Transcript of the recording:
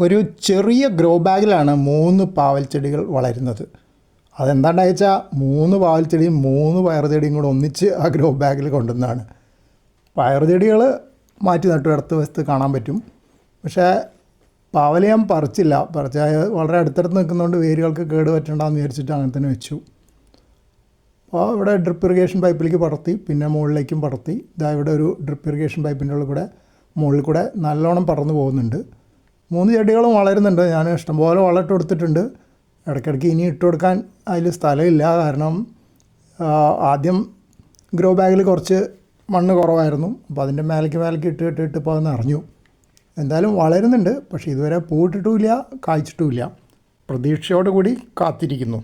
ഒരു ചെറിയ ഗ്രോ ബാഗിലാണ് മൂന്ന് പാവൽ ചെടികൾ വളരുന്നത്. അതെന്താണെന്ന് വെച്ചാൽ മൂന്ന് പാവൽ ചെടിയും മൂന്ന് പയർ ചെടിയും കൂടെ ഒന്നിച്ച് ആ ഗ്രോ ബാഗിൽ കൊണ്ടുവന്നതാണ്. പയർ ചെടികൾ മാറ്റി നട്ടു അടുത്ത വശത്ത് കാണാൻ പറ്റും. പക്ഷേ പാവൽ ഞാൻ പറിച്ചില്ല. പറിച്ചാൽ വളരെ അടുത്തടുത്ത് നിൽക്കുന്നതുകൊണ്ട് വേരുകൾക്ക് കേട് പറ്റണ്ടെന്ന് വിചാരിച്ചിട്ട് അങ്ങനെ തന്നെ വെച്ചു. അപ്പോൾ ഇവിടെ ഡ്രിപ്പ് ഇറിഗേഷൻ പൈപ്പിലേക്ക് പടർത്തി പിന്നെ മുകളിലേക്കും പടർത്തി. ഇതാ ഇവിടെ ഒരു ഡ്രിപ്പ് ഇറിഗേഷൻ പൈപ്പിന്റെ കൂടെ മുകളിൽ കൂടെ നല്ലോണം പടർന്നു പോകുന്നുണ്ട്. മൂന്ന് ചെടികളും വളരുന്നുണ്ട്. ഞാൻ ഇഷ്ടംപോലെ വളമിട്ട് കൊടുത്തിട്ടുണ്ട് ഇടയ്ക്കിടയ്ക്ക് ഇനി ഇട്ട് കൊടുക്കാൻ അതിൽ സ്ഥലമില്ല. കാരണം ആദ്യം ഗ്രോ ബാഗിൽ കുറച്ച് മണ്ണ് കുറവായിരുന്നു. അപ്പോൾ അതിന്റെ മേലേക്ക് മേലേക്ക് ഇട്ട് ഇട്ട് ഇട്ട് ഇപ്പോൾ അത് നിറഞ്ഞു. എന്തായാലും വളരുന്നുണ്ട്. പക്ഷേ ഇതുവരെ പൂവിട്ടിട്ടുമില്ല കായ്ച്ചിട്ടുമില്ല. പ്രതീക്ഷയോടുകൂടി കാത്തിരിക്കുന്നു.